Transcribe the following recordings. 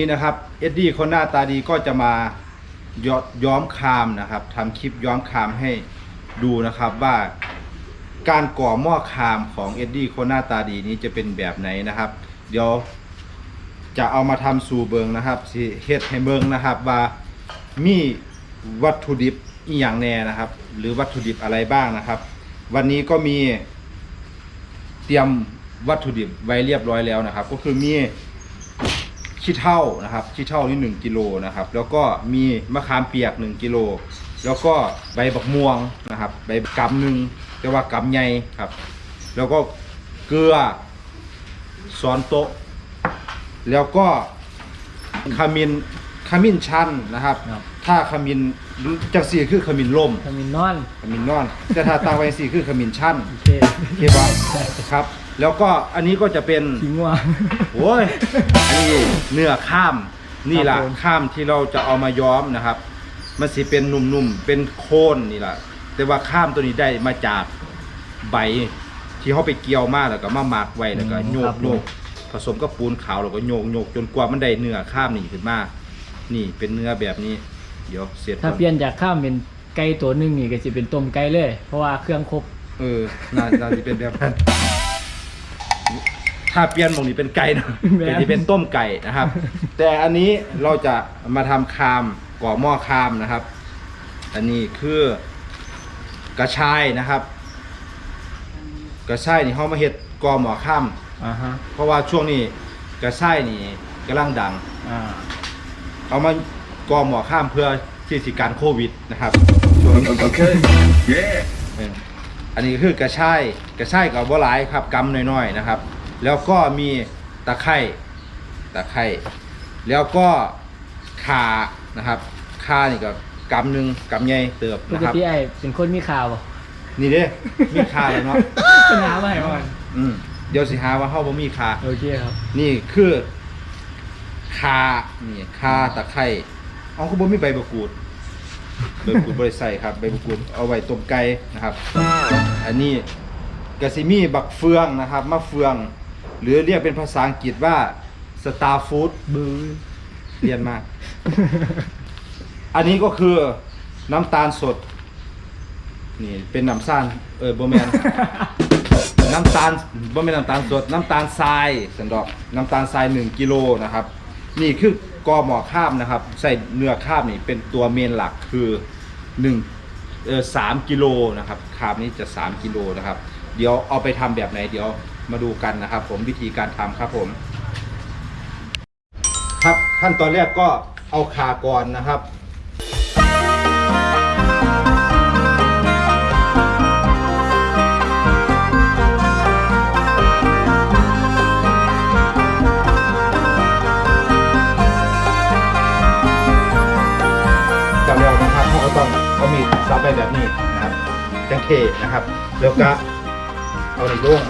นี้นะครับเอ็ดดี้คนหน้าตาดีก็จะมาย้อยอมคามนะครับทำคลิปย้อมคามให้ดูนะครับว่าการก่อหม้อคามของเอ็ดดี้คนหน้าตาดีนี้จะเป็นแบบไหนนะครับ เดี๋ยวจะเอามาทำสู่เบิงนะครับสิเฮ็ดให้เบิงนะครับว่ามีวัตถุดิบอีหยังแน่นะครับ หรือวัตถุดิบอะไรบ้างนะครับ วันนี้ก็มีเตรียมวัตถุดิบไว้เรียบร้อยแล้วนะครับ ก็คือมี ขี้เท่านะครับขี้เท่านี่หนึ่งกิโลนะครับ แล้วก็มีมะขามเปียกหนึ่งกิโลแล้วก็ใบบักม่วงนะครับ ใบกำหนึ่งแต่ว่ากำใหญ่ครับ แล้วก็เกลือซ้อนโต๊ะแล้วก็ขมิ้นขมิ้นชันนะครับ ครับ ถ้าขมิ้นจังสีคือขมิ้นล่มทามินนอนขมิ้นนอน แต่ถ้าตั้งไว้จังสีคือขมิ้นชันโอเค เคปะครับ แล้วก็อันนี้ก็จะเป็นทิ้งว่า โอ้ยอันนี้เนื้อข้ามนี่ล่ะครับผม ข้ามที่เราจะเอามาย้อมนะครับ มันสิเป็นนุ่มๆเป็นโคนนี่ล่ะ แต่ว่าข้ามตัวนี้ได้มาจากใบที่เขาไปเกี่ยวมาแล้วก็มาหมักไว้แล้วก็โยกโยกผสมกับปูนขาวแล้วก็โยกโยกจนกว่ามันได้เนื้อข้ามนี่ขึ้นมา นี่เป็นเนื้อแบบนี้ เดี๋ยวเสร็จถ้าก่อนเปลี่ยนจากข้ามเป็นไก่ตัวหนึงนี่ก็จะเป็นต้มไก่เลย เพราะว่าเครื่องครบ เออน่าน่าจะเป็นแบบนั้น ถ้าเปลี่ยนหมองนี้เป็นไก่นะแม่น เป็นที่เป็นต้มไก่นะครับ แต่อันนี้เราจะมาทำคามก่อหม้อคามนะครับ อันนี้คือกระชายนะครับ กระชายนี่เขามาเฮ็ดก่อหม้อข้าม อ่าฮะเพราะว่าช่วงนี้กระชายนี่กำลังดัง อ่าเอามาก่อหม้อข้ามเพื่อที่สิการโควิดนะครับช่วงนี้ Okay. Yeah. เอออันนี้คือกระชายกระชายกับบัวหลายครับกำน้อยๆนะครับ แล้วก็มีตะไคร่ตะไคร่แล้วก็ข่านะครับข่านี่ก็กำหนึ่งกำใหญ่เติบปนะกครับ ติไอ้เป็นคนมีข่าวบ่นี่เด้ มีข่าแล้วเนาะปัญหามาให้ก่อนอืมเดี๋ยวสิหาว่าเฮาบ่มีข่าโอเคครับ นี่คือข่านี่ข่าตะไคร่เอาคือบ่มีใบมะกรูดใบมะกรูดบ่ได้ใส่ครับ ใบมะกรูดเอาไว้ต้มไก่นะครับ อันนี้กะซิมีบักเฟืองนะครับมะเฟือง หรือเรียกเป็นภาษาอังกฤษว่าสตาร์ฟู้ดบือเรียนมา อันนี้ก็คือน้ำตาลสด นี่เป็นน้ำซ่านเออบแมน น้ำตาลบ่แมนน้ำตาลสด น้ำตาลทรายสันดอก น้ำตาลทราย1กิโลนะครับ นี่คือกอหมอข้ามนะครับ ใส่เนื้อข้ามนี่เป็นตัวเมนหลักคือ1เออสามกิโลนะครับข้ามนี้จะ 3 กิโลนะครับ เดี๋ยวเอาไปทำแบบไหนเดี๋ยว มาดูกันนะครับ ผมวิธีการทำครับผม ครับขั้นตอนแรกก็เอาขาก่อนนะครับจะเร็วนะครับเขาก็ต้องเอามีดซับไปแบบนี้นะครับจังเทนะครับ แล้วก็เอาในร่วง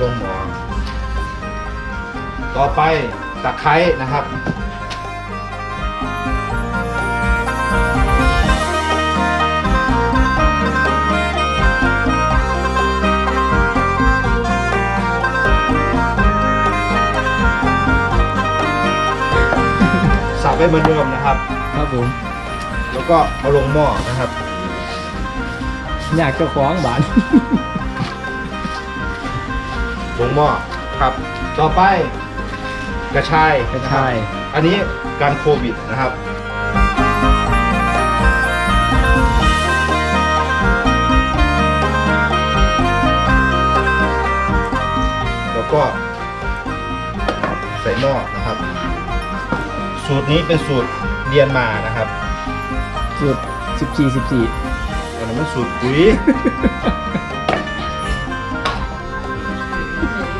ร่วงหมอ ต่อไปตะไคร้นะครับสับไว้เหมือนเดิมนะครับ ครับผม แล้วก็เอาลงหม้อนะครับ อยากเจะคล้าของบาน ลงหม้อครับ ต่อไปกระชายกระชาย อันนี้การโควิดนะครับแล้วก็ ใส่หม้อนะครับ สูตรนี้เป็นสูตรเรียนมานะครับ สูตร14 14อันนั้นมันสูตรปุ๋ย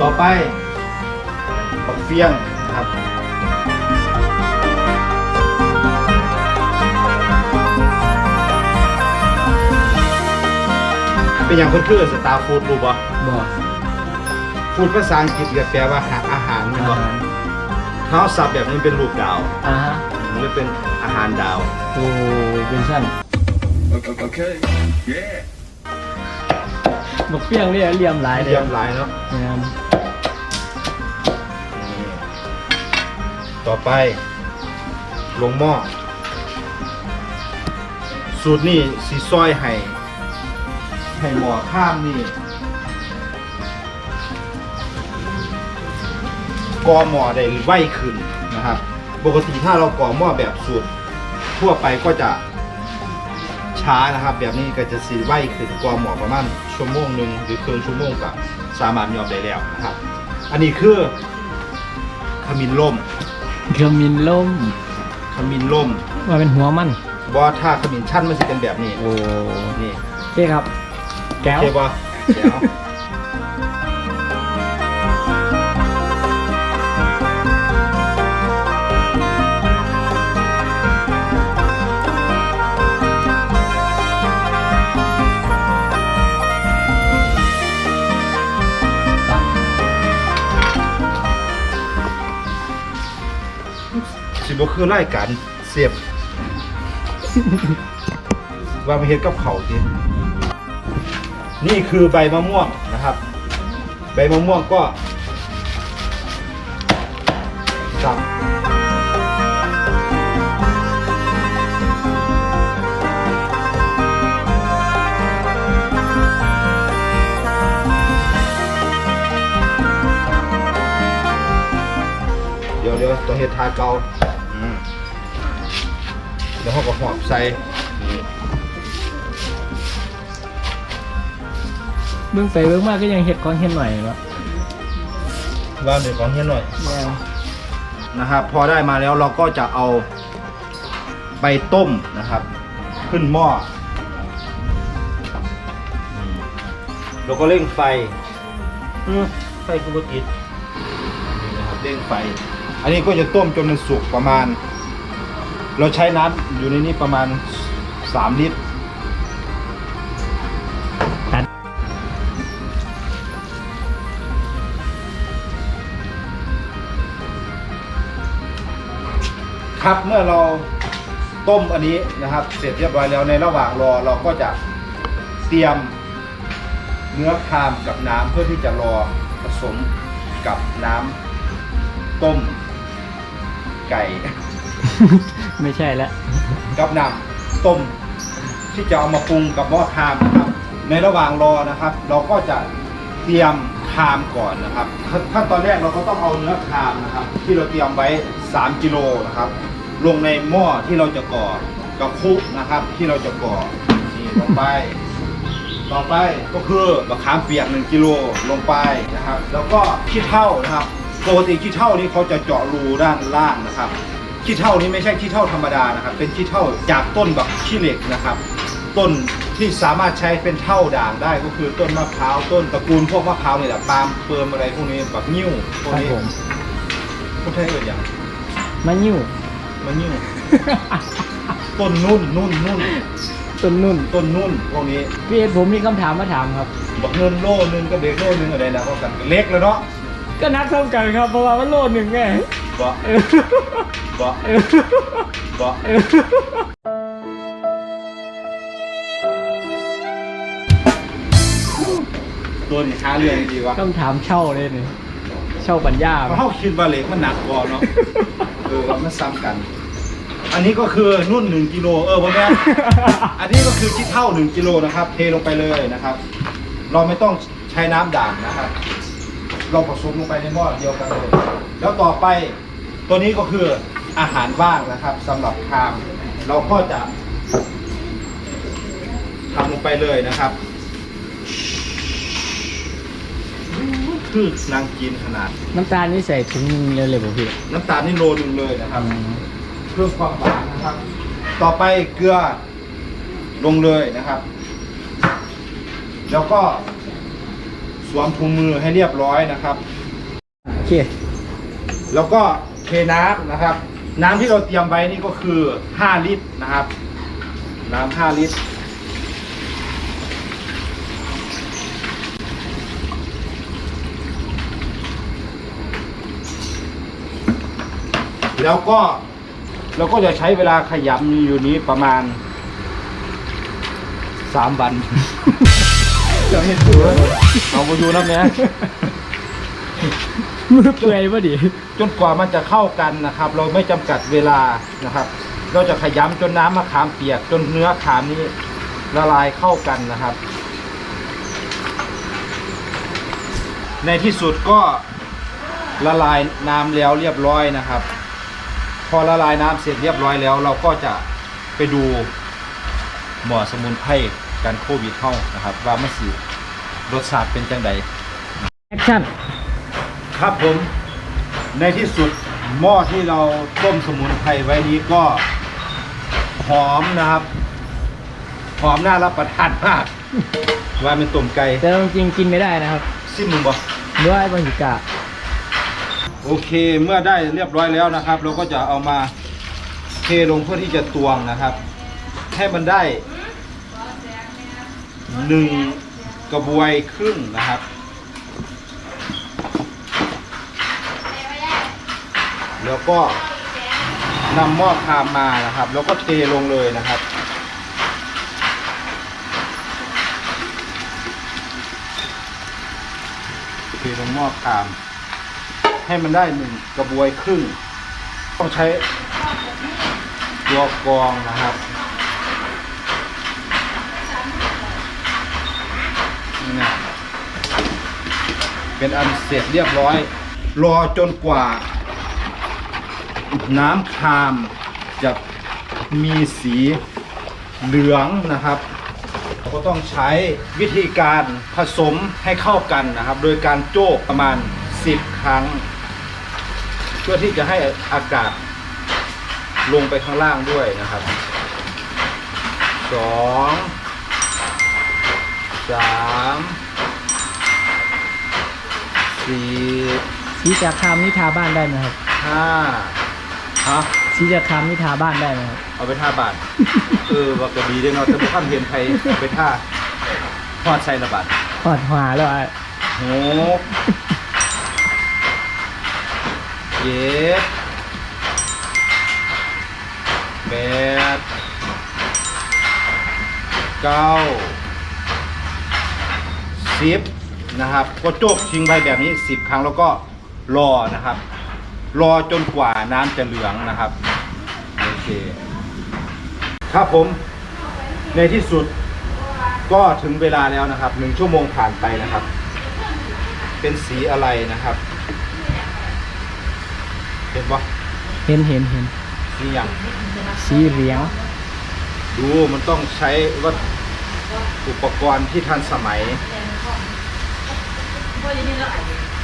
ต่อไปปักเฟียงนะครับเป็นอย่างคนคือสตาร์ฟู้ดรู้ปะบ่ฟู้ดภาษาอังกฤษก็แปลว่าหาอาหารใช่อาปะหารถ้าเอาสับแบบนี้เป็นรูปดาวอ่าฮะมันจะเป็นอาหารดาวโอ้เป็นชั้น Okay. Yeah. บักเปี้ยงเนี่ยเหลี่ยมหลายเลยเยี่ยมหลายเนาะงามนี่ต่อไป ลงหม้อสูตรนี่สีซอยให้ให้หม้อข้ามนี่กอหม้อได้ไวขึ้นนะครับ ปกติถ้าเราก่อหม้อแบบสูตรทั่วไปก็จะ ช้านะครับ แบบนี้ก็จะสีไวขึ้นกอหม้อประมาณชั่วโมงหนึ่งหรือครึ่งชั่วโมงกับสามารถยอมได้แล้วนะครับ อันนี้คือขมิ้นล่มเครื่องมินล่มขมิ้นล่มว่าเป็นหัวมันบอถ้าขมิ้นชั้นมันจะเป็นแบบนี้โอ้นี่โอเคครับ แก้วโอเคปะเดี๋ยว บคือไล่กันเสียบ ว่าไปเฮ็ดกับเขาทีนี่คือใบมะม่วงนะครับ ใบมะม่วงก็สับเดี๋ยวเดี๋ยวตัวเฮ็ดทาเกา เดี๋ยวเขาก็หอบใส่นี่เบื้องไปเบื้องมากก็ยังเห็ดของเห็ดหน่อยเนาะว่าเดี๋ยวของเฮียหน่อยแม่งนะครับ พอได้มาแล้วเราก็จะเอาไปต้มนะครับ ขึ้นหม้ออืมแล้วก็เร่งไฟอืมไฟกุบติดนี่นะครับเร่งไฟ อันนี้ก็จะต้มจนมันสุกประมาณ เราใช้น้ำอยู่ในนี้ประมาณ 3 ลิตรตัดครับเมื่อเราต้มอันนี้นะครับ เสร็จเรียบร้อยแล้วในระหว่างรอเราก็จะเตรียมเนื้อคามกับน้ำเพื่อที่จะรอผสมกับน้ำต้ม ไก่ ไม่ใช่แล้วกับน้ำต้มที่จะเอามาปรุงกับหม้อคามนะครับ ในระหว่างรอนะครับ เราก็จะเตรียมคามก่อนนะครับขั้นขั้นตอนแรกเราก็ต้องเอาเนื้อคามนะครับ ที่เราเตรียมไว้ 3กิโลนะครับ ลงในหม้อที่เราจะก่อกับคุกนะครับ ที่เราจะก่อนี่ลงไป ต่อไปก็คือมะขามเปียก1กิโลลงไปนะครับ แล้วก็ขี้เถ้านะครับ ปกติขี้เถ้านี่เขาจะเจาะรูด้านล่างนะครับขี้เถ้านี้ไม่ใช่ขี้เถ้าธรรมดานะครับ เป็นขี้เถ้าจากต้นแบบขี้เหล็กนะครับ ต้นที่สามารถใช้เป็นเท่าด่างได้ก็คือต้นมะพร้าวต้นตระกูลพวกมะพร้าวนี่แหละปาล์มเปิร์มอะไรพวกนี้แบบนิ้วพวกครับนี้ผมพวกไทยเอ่ยอย่างมายิ้ว มันนิ้ว ต้นนุ่นนุ่นนุ่นต้นนุ่นต้นนุ่นพวกนี้ พี่เอ็ดผมมีคำถามมาถามครับ บอกเงินโล่นึงกับเด็กโล่นึงอะไรนะก็กันเล็กแล้วเนาะ ก็นักเท่ากันครับ เพราะว่ามันโลหนึ่งไงบ่เออบ่เออบ่เออตัวนี้หาเรื่องดีวะคำถามเช่าเลยนี่เช่าปัญญาเพราะเขาคิดว่าเหล็กมันหนักกว่าเนาะเออมันซ้ำกัน อันนี้ก็คือนุ่นหนึ่งกิโลเออพ่อแม่นอันนี้ก็คือที่เท่าหนึ่งกิโลนะครับ เทลงไปเลยนะครับ เราไม่ต้องใช้น้ำด่างนะครับ เราผสมลงไปในหม้อเดียวกันเลย แล้วต่อไปตัวนี้ก็คืออาหารว่างนะครับสำหรับคาม เราก็จะทำลงไปเลยนะครับ คือนางกินขนาด น้ำตาลนี่ใส่ถุงหนึงเลยเลยบ่พี่น้ำตาลนี่โลนึงเลยนะครับ เพิ่มความหวานนะครับ ต่อไปเกลือลงเลยนะครับ แล้วก็ สวมถุงมือให้เรียบร้อยนะครับ โอเค แล้วก็เทน้ำนะครับ น้ำที่เราเตรียมไว้นี่ก็คือ 5 ลิตรนะครับ น้ำ5ลิตร แล้วก็เราก็จะใช้เวลาขยำอยู่นี้ประมาณ 3 วัน เดี๋ยวเห็นดูเอาไปดูน้ำเนี้ยมือเปื่อยพอดีจนกว่ามันจะเข้ากันนะครับ เราไม่จำกัดเวลานะครับ เราจะขยำจนน้ำมะขามเปียก จนเนื้อขามนี้ละลายเข้ากันนะครับ ในที่สุดก็ละลายน้ำแล้วเรียบร้อยนะครับ พอละลายน้ำเสร็จเรียบร้อยแล้ว เราก็จะไปดูหมอสมุนไพร กันโควิดเข้านะครับ ว่ามันสิรสชาติเป็นจังใดแอคชั่นครับผมในที่สุดหม้อที่เราต้มสมุนไพรไว้นี้ก็หอมนะครับ หอมน่ารับประทานมาก ว่าเป็นต้มไก่แต่จริงๆกินไม่ได้นะครับซิมมึงบอกด้วยบางทีกะโอเคเมื่อได้เรียบร้อยแล้วนะครับ เราก็จะเอามาเทลงเพื่อที่จะตวงนะครับ ให้มันได้ หนึ่งกระบวยครึ่งนะครับ แล้วก็นำหม้อคามมานะครับ แล้วก็เทลงเลยนะครับเทลงหม้อคาม ให้มันได้หนึ่งกระบวยครึ่ง ต้องใช้ตัวกรองนะครับนี่นะ เป็นอันเสร็จเรียบร้อย รอจนกว่า น้ำคามจะมีสีเหลืองนะครับเราก็ต้องใช้วิธีการผสมให้เข้ากันนะครับ โดยการโจกประมาณ 10 ครั้ง เพื่อที่จะให้อากาศลงไปข้างล่างด้วยนะครับสอง สามสี่สีจากคามนี่ทาบ้านได้ไหมครับห้าฮะสีจากคามนี่ทาบ้านได้ไหมครับ เอาไปท่าบาท เออว่ากระดีได้เนาะแต่บุคคลเห็นไทยเอาไปท่าทอดใส่ระบาดหอดหัวแล้วอะหกเจ็ดแปดเก้าสิบ นะครับก็โจกทิ้งไปแบบนี้สิบครั้งแล้วก็รอนะครับ รอจนกว่าน้ำจะเหลืองนะครับโอเคครับผมในที่สุดก็ถึงเวลาแล้วนะครับหนึ่งชั่วโมงผ่านไปนะครับ เป็นสีอะไรนะครับ เห็นปะเห็นเห็นเห็นสีอย่าง สีเหลืองดูมันต้องใช้วัตอุปกรณ์ที่ทันสมัย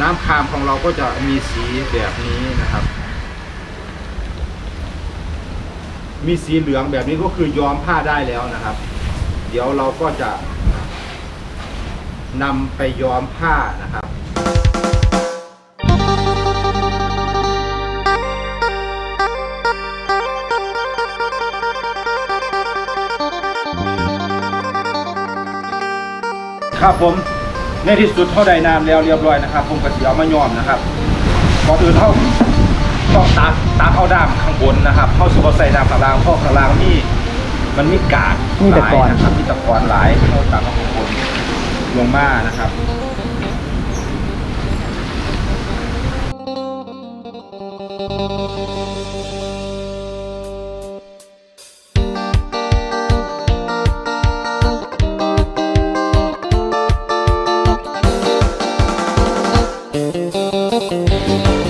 น้ำคามของเราก็จะมีสีแบบนี้นะครับ มีสีเหลืองแบบนี้ก็คือย้อมผ้าได้แล้วนะครับ เดี๋ยวเราก็จะนำไปย้อมผ้านะครับครับผม ในที่สุดเท่าใดน้ำแล้วเรียบร้อยนะครับ ผมก็สีเอามาย้อมนะครับก่อนอื่นเท่าต้องตักตักเอาด้ามข้างบนนะครับเข้าสู่ใส่ด้ามข้างล่างเพราะข้างล่างนี่มันมีกาดมีตะกอนนะครับมีตะกอนหลายเข้าตักข้างบนลงมานะครับ Música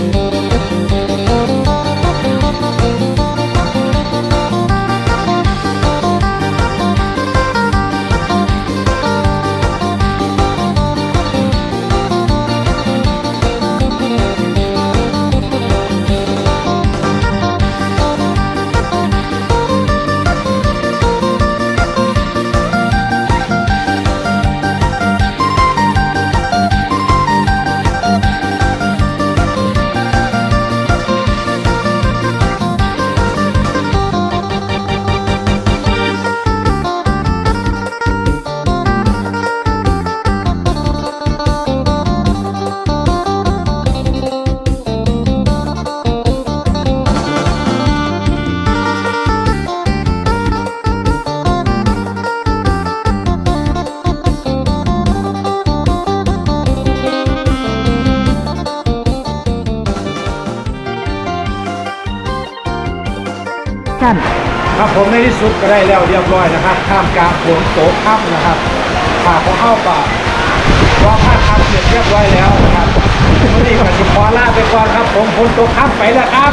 กันครับผมในที่สุดก็ได้แล้วเรียบร้อยนะครับข้ามกลางฝนตกค่ำนะครับขาของเข้าป่าว่าผ้าทำเสร็จเรียบร้อยแล้วนะครับวันนี้ก็จะขอลาไปก่อนครับ ผมฝนตกค่ำไปแล้วครับ